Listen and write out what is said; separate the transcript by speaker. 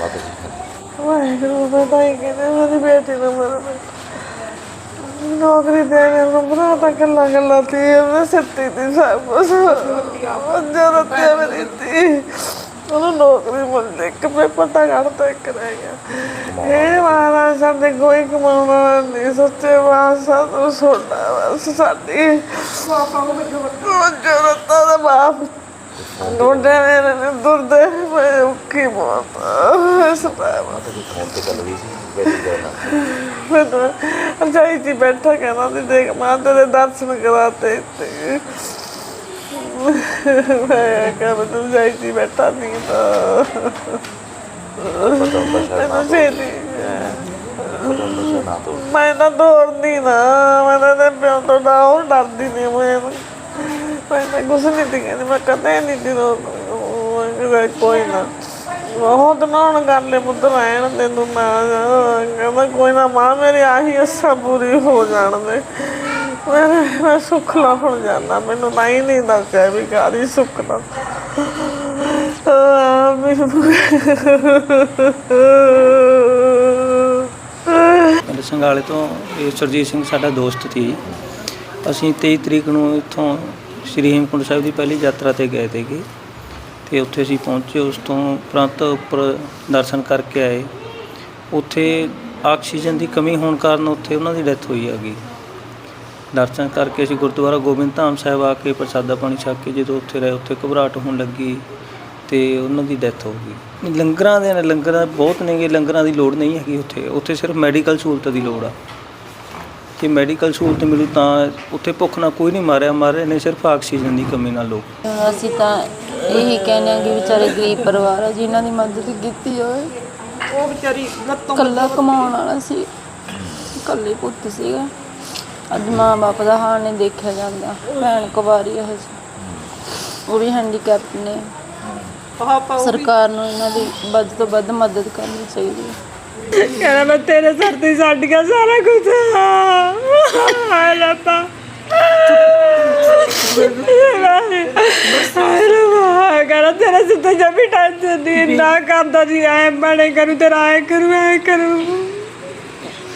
Speaker 1: ਮਾਤਾ ਜੀ
Speaker 2: ਵਾਹਿਗੁਰੂ ਮੈਂ ਤਾਂ ਇਹ ਕਹਿੰਦਾ ਮੇਰੀ ਬੇਟੀ ਨੂੰ ਮੇਰਾ ਨੌਕਰੀ ਦੇਣੇ ਨੂੰ ਬਣਾ ਤਾਂ ਗੱਲਾਂ ਗੱਲਾਂ ਤੀ ਮੈਂ ਸੱਤੀ ਦੀ ਸਭ ਕੁਛ। ਜਦੋਂ ਤੇ ਮੇਰੀ ਤੀ ਉਹਨੂੰ ਨੌਕਰੀ ਮਿਲ ਜੇ ਇੱਕ ਪੇਪਰ ਤਾਂ ਕੱਢਤਾ ਇੱਕ ਰਹਿ ਗਿਆ। ਇਹ ਮਹਾਰਾਜ ਸਾਡੇ ਕੋਈ ਕਮਾਉਣ ਨਹੀਂ ਸੱਚੇ ਵਾਸਾ ਤੂੰ ਸੋਡਾ ਬਸ ਸਾਡੀ। ਜਰਤਾ ਦਾ ਬਾਪ ਗੋਡੇ ਮੇਰੇ ਦੁਰਦੇ ਮੈਂ ਔਖੀ ਬਹੁਤ
Speaker 1: ਮਾਤਾ ਜੀ ਫੋਨ ਤੇ ਗੱਲ ਹੋਈ ਸੀ ਨਾਲ
Speaker 2: ਮੈਂ ਅਜਾਈ ਜੀ ਬੈਠਾ ਕਹਿੰਦਾ ਸੀ ਦੇਖ ਮਾਂ ਤੇਰੇ ਦਰਸ਼ਨ ਕਰਾਤੇ ਤੇ ਮੈਂ ਕਿਹਾ ਮੈਂ ਤੂੰ ਜਾਈ ਜੀ ਬੈਠਾ ਨਹੀਂ ਤਾਂ।
Speaker 1: ਪਤਾ ਹੁੰਦਾ ਸ਼ਾਇਦ ਨਾ
Speaker 2: ਮੈਨੂੰ ਛੇਤੀ
Speaker 1: ਤੋਂ
Speaker 2: ਮੈਂ ਤਾਂ ਦੌੜਦੀ ਨਾ ਮੈਂ ਤਾਂ ਪਿਓ ਤੋਂ ਉਹ ਡਰਦੀ ਨਹੀਂ ਮੈਂ ਮੈਂ ਤਾਂ ਕੁਛ ਨਹੀਂ ਤੀ ਮੈਂ ਕਦੇ ਨਹੀਂ ਦੀ ਕੋਈ ਨਾ। ਬਹੁਤ ਨਾ ਕਰ ਲੈ ਪੁੱਤ, ਰਹਿਣ ਦੇ ਤੂੰ ਨਾ। ਕਹਿੰਦਾ ਕੋਈ ਨਾ ਮਾਂ, ਮੇਰੀ ਆਹੀ ਅੱਛਾ ਪੂਰੀ ਹੋ ਜਾਣ ਦੇ ਮੈਂ ਮੈਂ ਸੁੱਖ ਲਾ ਹੁਣ ਮੈਨੂੰ ਤਾਂ ਹੀ ਨਹੀਂ ਦੱਸਿਆ ਵੀ ਕਾਦੀ ਸੁੱਖ ਨਾ ਮੈਨੂੰ
Speaker 3: ਪਿੰਡ ਸੰਘਾਲੇ ਤੋਂ ਇਹ ਸਰਜੀਤ ਸਿੰਘ, ਸਾਡਾ ਦੋਸਤ ਸੀ। ਅਸੀਂ 23 ਤਰੀਕ ਨੂੰ ਇੱਥੋਂ ਸ੍ਰੀ ਹੇਮਕੁੰਟ ਸਾਹਿਬ ਦੀ ਪਹਿਲੀ ਯਾਤਰਾ ਤੇ ਗਏ ਤੇਗੇ ਤੇ ਉੱਥੇ ਅਸੀਂ ਪਹੁੰਚੇ, ਉਸ ਤੋਂ ਉਪਰੰਤ ਉੱਪਰ ਦਰਸ਼ਨ ਕਰਕੇ ਆਏ। ਉੱਥੇ ਆਕਸੀਜਨ ਦੀ ਕਮੀ ਹੋਣ ਕਾਰਨ ਉੱਥੇ ਉਹਨਾਂ ਦੀ ਡੈਥ ਹੋਈ ਹੈਗੀ। ਦਰਸ਼ਨ ਕਰਕੇ ਅਸੀਂ ਗੁਰਦੁਆਰਾ ਗੋਬਿੰਦ ਧਾਮ ਸਾਹਿਬ ਆ ਕੇ ਪ੍ਰਸਾਦਾ ਪਾਣੀ ਛਕ ਕੇ ਜਦੋਂ ਉੱਥੇ ਰਹੇ, ਉੱਥੇ ਘਬਰਾਹਟ ਹੋਣ ਲੱਗੀ ਤੇ ਉਹਨਾਂ ਦੀ ਡੈਥ ਹੋ ਗਈ। ਲੰਗਰਾਂ ਦੇ, ਲੰਗਰਾਂ ਬਹੁਤ ਨੇਗੇ, ਲੰਗਰਾਂ ਦੀ ਲੋੜ ਨਹੀਂ ਹੈਗੀ ਉੱਥੇ। ਉੱਥੇ ਸਿਰਫ ਮੈਡੀਕਲ ਸਹੂਲਤ ਦੀ ਲੋੜ ਆ। ਕਿ ਮੈਡੀਕਲ ਸਹੂਲਤ ਮਿਲੂ ਤਾਂ ਉੱਥੇ ਭੁੱਖ ਨਾਲ ਕੋਈ ਨਹੀਂ ਮਾਰਿਆ ਮਾਰੇ ਨੇ ਸਿਰਫ ਆਕਸੀਜਨ ਦੀ ਕਮੀ ਨਾਲ ਲੋਕ।
Speaker 4: ਅਸੀਂ ਤਾਂ ਇਹੀ ਕਹਿੰਦੇ ਹਾਂ ਕਿ ਵਿਚਾਰੇ ਗਰੀਬ ਪਰਿਵਾਰ ਆ ਜਿਨ੍ਹਾਂ ਦੀ ਮਦਦ ਕੀਤੀ ਹੋਵੇ।
Speaker 5: ਉਹ ਵਿਚਾਰੀ ਲੱਤੋਂ
Speaker 4: ਕੱਲਾ ਕਮਾਉਣ ਵਾਲਾ ਸੀ। ਕੱਲੇ ਪੁੱਤ ਸੀਗਾ। ਅੱਜ ਮਾਂ ਬਾਪ ਦਾ ਹਾਲ ਨਹੀਂ ਦੇਖਿਆ ਜਾਂਦਾ। ਭੈਣ ਕੁਵਾਰੀ ਹੈ ਉਹ ਵੀ ਹੈਂਡੀਕੈਪ ਨੇ। ਸਰਕਾਰ ਨੂੰ ਇਹਨਾਂ ਦੀ ਵੱਧ ਤੋਂ ਵੱਧ ਮਦਦ ਕਰਨੀ ਚਾਹੀਦੀ ਹੈ।
Speaker 2: ਕਹਿੰਦਾ ਮੈਂ ਤੇਰੇ ਸਿਰ ਤੇ ਛੱਡ ਗਿਆ ਸਾਰਾ ਕੁਝ ਹਾਏ ਲੱਤਾ। ਹਾਏ ਰੱਬਾ, ਕਹਿੰਦਾ ਤੇਰੇ ਸਿਰ ਤੇ ਜਮੀ ਟੈਨਸ਼ਨ ਨਹੀਂ ਨਾ ਕਰਦਾ ਜੀ ਐ ਬਣੇ ਕਰੂ, ਤੇਰਾ ਐ ਕਰੂ ਐ ਕਰੂ।